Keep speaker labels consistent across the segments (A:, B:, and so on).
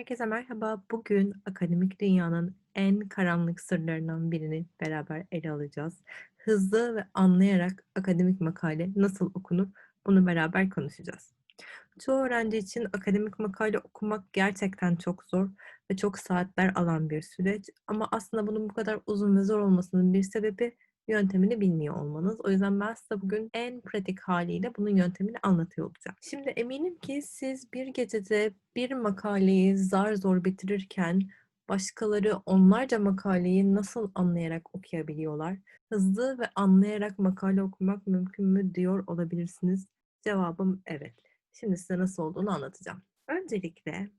A: Herkese merhaba. Bugün akademik dünyanın en karanlık sırlarından birini beraber ele alacağız. Hızlı ve anlayarak akademik makale nasıl okunur? Bunu beraber konuşacağız. Çoğu öğrenci için akademik makale okumak gerçekten çok zor ve çok saatler alan bir süreç. Ama aslında bunun bu kadar uzun ve zor olmasının bir sebebi yöntemini bilmiyor olmanız. O yüzden ben size bugün en pratik haliyle bunun yöntemini anlatıyor olacağım. Şimdi eminim ki siz bir gecede bir makaleyi zar zor bitirirken başkaları onlarca makaleyi nasıl anlayarak okuyabiliyorlar? Hızlı ve anlayarak makale okumak mümkün mü diyor olabilirsiniz. Cevabım evet. Şimdi size nasıl olduğunu anlatacağım. Öncelikle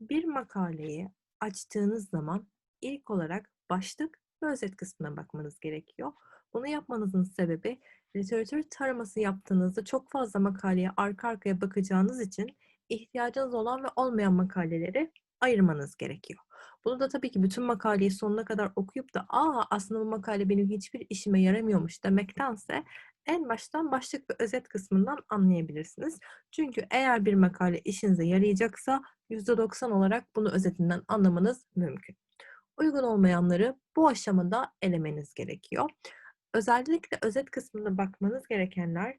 A: bir makaleyi açtığınız zaman ilk olarak başlık ve özet kısmına bakmanız gerekiyor. Bunu yapmanızın sebebi literatür taraması yaptığınızda çok fazla makaleye arka arkaya bakacağınız için ihtiyacınız olan ve olmayan makaleleri ayırmanız gerekiyor. Bunu da tabii ki bütün makaleyi sonuna kadar okuyup da aa aslında bu makale benim hiçbir işime yaramıyormuş demektense en baştan başlık ve özet kısmından anlayabilirsiniz. Çünkü eğer bir makale işinize yarayacaksa %90 olarak bunu özetinden anlamanız mümkün. Uygun olmayanları bu aşamada elemeniz gerekiyor. Özellikle özet kısmına bakmanız gerekenler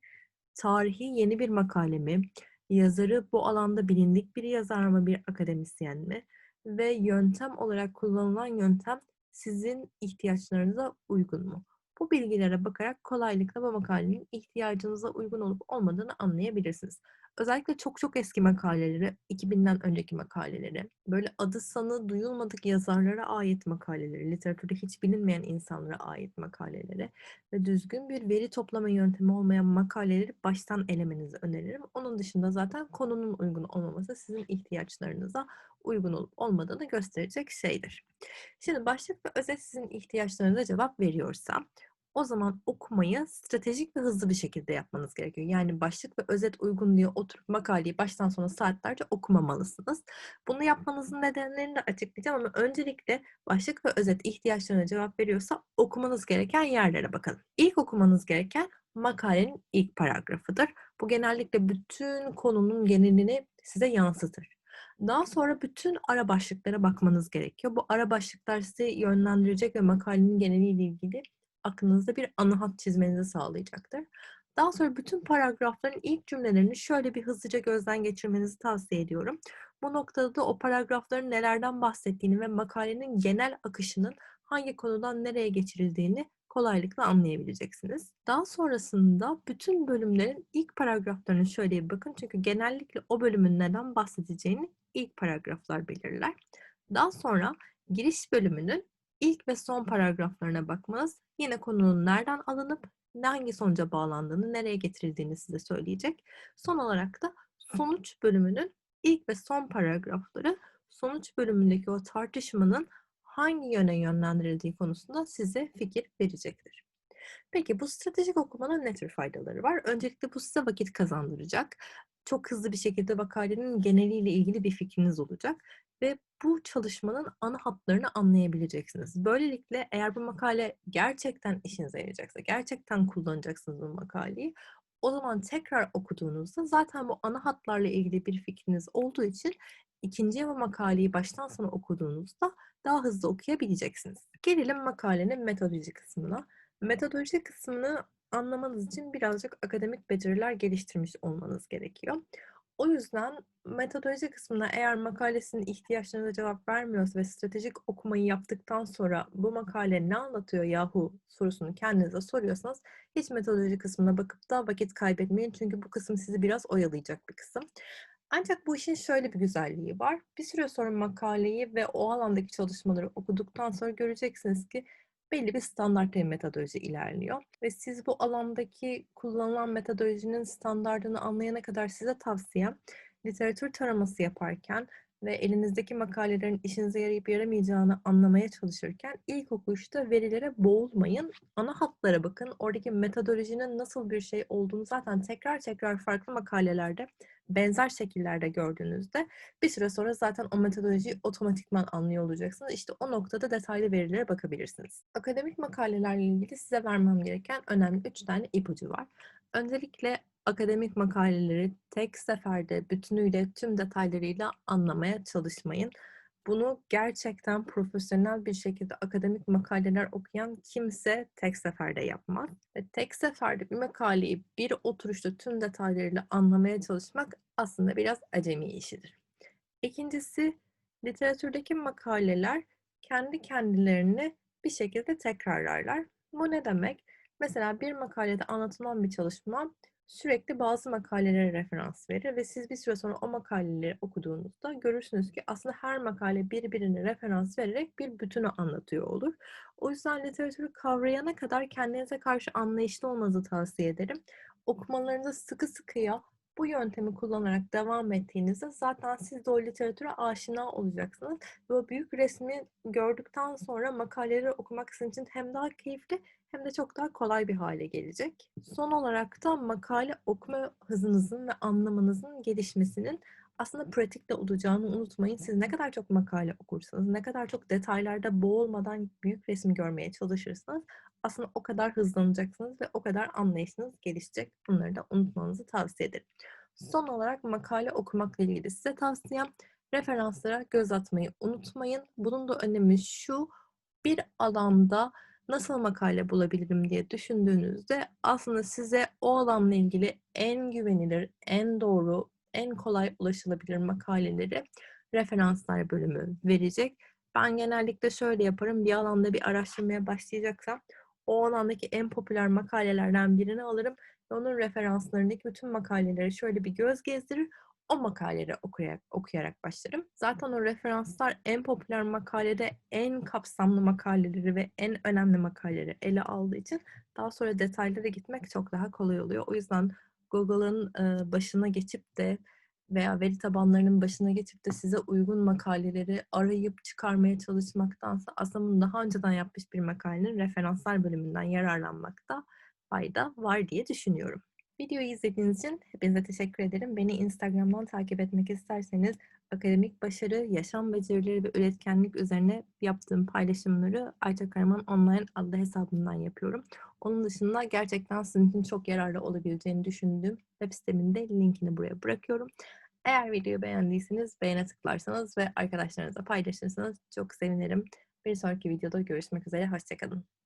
A: tarihi yeni bir makale mi, yazarı bu alanda bilindik bir yazar mı, bir akademisyen mi ve yöntem olarak kullanılan yöntem sizin ihtiyaçlarınıza uygun mu? Bu bilgilere bakarak kolaylıkla bu makalenin ihtiyacınıza uygun olup olmadığını anlayabilirsiniz. Özellikle çok çok eski makaleleri, 2000'den önceki makaleleri, böyle adı sanı duyulmadık yazarlara ait makaleleri, literatürde hiç bilinmeyen insanlara ait makaleleri ve düzgün bir veri toplama yöntemi olmayan makaleleri baştan elemenizi öneririm. Onun dışında zaten konunun uygun olmaması sizin ihtiyaçlarınıza uygun olup olmadığını gösterecek şeydir. Şimdi başlık ve özet sizin ihtiyaçlarınıza cevap veriyorsa o zaman okumayı stratejik ve hızlı bir şekilde yapmanız gerekiyor. Yani başlık ve özet uygun diye oturup makaleyi baştan sona saatlerce okumamalısınız. Bunu yapmanızın nedenlerini de açıklayacağım ama öncelikle başlık ve özet ihtiyaçlarına cevap veriyorsa okumanız gereken yerlere bakalım. İlk okumanız gereken makalenin ilk paragrafıdır. Bu genellikle bütün konunun genelini size yansıtır. Daha sonra bütün ara başlıklara bakmanız gerekiyor. Bu ara başlıklar sizi yönlendirecek ve makalenin geneliyle ilgili aklınızda bir ana hat çizmenizi sağlayacaktır. Daha sonra bütün paragrafların ilk cümlelerini şöyle bir hızlıca gözden geçirmenizi tavsiye ediyorum. Bu noktada da o paragrafların nelerden bahsettiğini ve makalenin genel akışının hangi konudan nereye geçirildiğini kolaylıkla anlayabileceksiniz. Daha sonrasında bütün bölümlerin ilk paragraflarını şöyle bir bakın. Çünkü genellikle o bölümün neden bahsedeceğini ilk paragraflar belirler. Daha sonra giriş bölümünün ilk ve son paragraflarına bakmanız yine konunun nereden alınıp hangi sonuca bağlandığını, nereye getirildiğini size söyleyecek. Son olarak da sonuç bölümünün ilk ve son paragrafları sonuç bölümündeki o tartışmanın hangi yöne yönlendirildiği konusunda size fikir verecektir. Peki bu stratejik okumanın ne tür faydaları var? Öncelikle bu size vakit kazandıracak. Çok hızlı bir şekilde makalenin geneliyle ilgili bir fikriniz olacak ve bu çalışmanın ana hatlarını anlayabileceksiniz. Böylelikle eğer bu makale gerçekten işinize yarayacaksa, gerçekten kullanacaksınız bu makaleyi, o zaman tekrar okuduğunuzda zaten bu ana hatlarla ilgili bir fikriniz olduğu için ikinci bu makaleyi baştan sona okuduğunuzda daha hızlı okuyabileceksiniz. Gelelim makalenin metodoloji kısmına. Metodoloji kısmını anlamanız için birazcık akademik beceriler geliştirmiş olmanız gerekiyor. O yüzden metodoloji kısmına eğer makalesinin ihtiyaçlarına cevap vermiyorsa ve stratejik okumayı yaptıktan sonra bu makale ne anlatıyor yahu sorusunu kendinize soruyorsanız hiç metodoloji kısmına bakıp da vakit kaybetmeyin. Çünkü bu kısım sizi biraz oyalayacak bir kısım. Ancak bu işin şöyle bir güzelliği var. Bir süre sonra makaleyi ve o alandaki çalışmaları okuduktan sonra göreceksiniz ki belli bir standart metodoloji ilerliyor. Ve siz bu alandaki kullanılan metodolojinin standartını anlayana kadar size tavsiyem literatür taraması yaparken ve elinizdeki makalelerin işinize yarayıp yaramayacağını anlamaya çalışırken ilk okuyuşta verilere boğulmayın. Ana hatlara bakın. Oradaki metodolojinin nasıl bir şey olduğunu zaten tekrar tekrar farklı makalelerde benzer şekillerde gördüğünüzde bir süre sonra zaten o metodolojiyi otomatikman anlıyor olacaksınız. İşte o noktada detaylı verilere bakabilirsiniz. Akademik makalelerle ilgili size vermem gereken önemli üç tane ipucu var. Öncelikle akademik makaleleri tek seferde bütünüyle tüm detaylarıyla anlamaya çalışmayın. Bunu gerçekten profesyonel bir şekilde akademik makaleler okuyan kimse tek seferde yapmaz. Ve tek seferde bir makaleyi bir oturuşta tüm detaylarıyla anlamaya çalışmak aslında biraz acemi işidir. İkincisi, literatürdeki makaleler kendi kendilerini bir şekilde tekrarlarlar. Bu ne demek? Mesela bir makalede anlatılan bir çalışma sürekli bazı makalelere referans verir ve siz bir süre sonra o makaleleri okuduğunuzda görürsünüz ki aslında her makale birbirine referans vererek bir bütünü anlatıyor olur. O yüzden literatürü kavrayana kadar kendinize karşı anlayışlı olmanızı tavsiye ederim. Okumalarınızı sıkı sıkıya bu yöntemi kullanarak devam ettiğinizde zaten siz de o literatüre aşina olacaksınız. Ve büyük resmi gördükten sonra makaleleri okumak sizin için hem daha keyifli hem de çok daha kolay bir hale gelecek. Son olarak da makale okuma hızınızın ve anlamanızın gelişmesinin aslında pratikte olacağını unutmayın. Siz ne kadar çok makale okursanız, ne kadar çok detaylarda boğulmadan büyük resmi görmeye çalışırsanız aslında o kadar hızlanacaksınız ve o kadar anlayışınız gelişecek. Bunları da unutmanızı tavsiye ederim. Son olarak makale okumakla ilgili size tavsiyem referanslara göz atmayı unutmayın. Bunun da önemi şu, bir alanda nasıl makale bulabilirim diye düşündüğünüzde aslında size o alanla ilgili en güvenilir, en doğru, en kolay ulaşılabilir makaleleri referanslar bölümü verecek. Ben genellikle şöyle yaparım. Bir alanda bir araştırmaya başlayacaksam o alandaki en popüler makalelerden birini alırım ve onun referanslarındaki bütün makaleleri şöyle bir göz gezdirir. O makaleleri okuyarak, okuyarak başlarım. Zaten o referanslar en popüler makalede en kapsamlı makaleleri ve en önemli makaleleri ele aldığı için daha sonra detaylara gitmek çok daha kolay oluyor. O yüzden Google'ın başına geçip de veya veri tabanlarının başına geçip de size uygun makaleleri arayıp çıkarmaya çalışmaktansa aslında bunu daha önceden yapmış bir makalenin referanslar bölümünden yararlanmakta fayda var diye düşünüyorum. Videoyu izlediğiniz için hepinize teşekkür ederim. Beni Instagram'dan takip etmek isterseniz akademik başarı, yaşam becerileri ve üretkenlik üzerine yaptığım paylaşımları Ayça Karaman Online adlı hesabımdan yapıyorum. Onun dışında gerçekten sizin için çok yararlı olabileceğini düşündüğüm web sitemin de linkini buraya bırakıyorum. Eğer videoyu beğendiyseniz beğene tıklarsanız ve arkadaşlarınızla paylaşırsanız çok sevinirim. Bir sonraki videoda görüşmek üzere. Hoşçakalın.